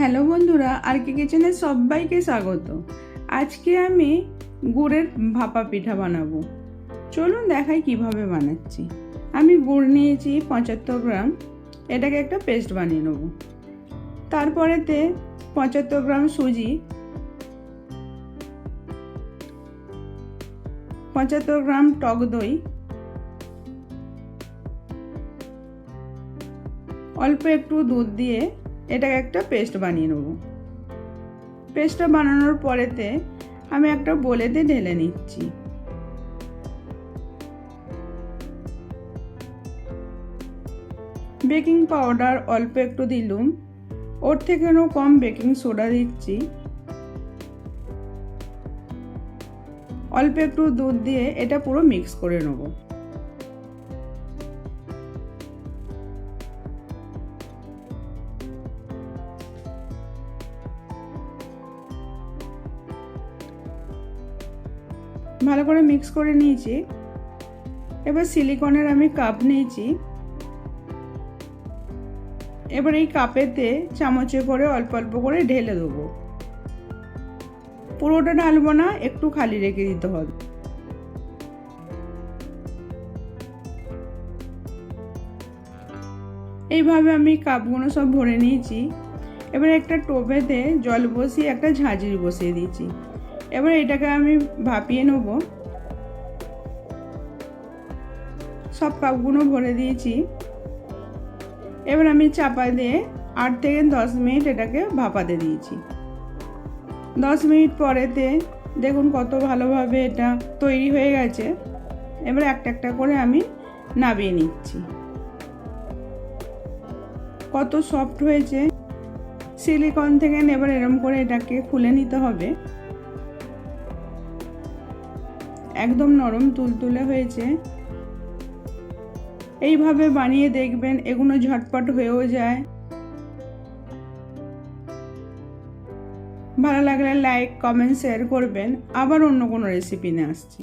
Hello বন্ধুরা আর কে কিচেনে সবাইকে স্বাগত। আজকে আমি গুড়ের ভাপা পিঠা বানাবো। চলুন দেখাই কীভাবে বানাচ্ছি। আমি গুড় নিয়েছি পঁচাত্তর গ্রাম, এটাকে একটা পেস্ট বানিয়ে নেব। তারপরেতে পঁচাত্তর গ্রাম সুজি, পঁচাত্তর গ্রাম টক দই, অল্প একটু দুধ দিয়ে এটাকে একটা পেস্ট বানিয়ে নেব। পেস্টটা বানানোর পরেতে আমি একটা বলেতে ঢেলে নিচ্ছি। বেকিং পাউডার অল্প একটু দিলুম। ওর থেকেও কম বেকিং সোডা দিচ্ছি। অল্প একটু দুধ দিয়ে এটা পুরো মিক্স করে নেব। ভালো করে মিক্স করে নিয়েছি। এবার সিলিকনের আমি কাপ নিয়েছি। এবার এই কাপেতে চামচে করে অল্প অল্প করে ঢেলে দেবো। পুরোটা ঢালবো না, একটু খালি রেখে দিতে হবে। এইভাবে আমি কাপগুলো সব ভরে নিয়েছি। এবার একটা টোপেতে জল বসিয়ে একটা ঝাঁঝরি বসিয়ে দিয়েছি। এবার এটাকে আমি ভাপিয়ে নেব। সব কাপগুলো ভরে দিয়েছি। এবার আমি চাপা দিয়ে আট থেকে দশ মিনিট এটাকে ভাপাতে দিয়েছি। দশ মিনিট পরেতে দেখুন কত ভালোভাবে এটা তৈরি হয়ে গেছে। এবার একটা একটা করে আমি নাবিয়ে নিচ্ছি। কত সফট হয়েছে। সিলিকন থেকে এবার এরম করে এটাকে খুলে নিতে হবে। একদম নরম, তুলতুলে হয়েছে। এইভাবে বানিয়ে দেখবেন, এগুলো ঝটপট হয়েও যায়। ভালো লাগলে লাইক কমেন্ট শেয়ার করবেন। আবার অন্য কোনো রেসিপি নিয়ে আসছি।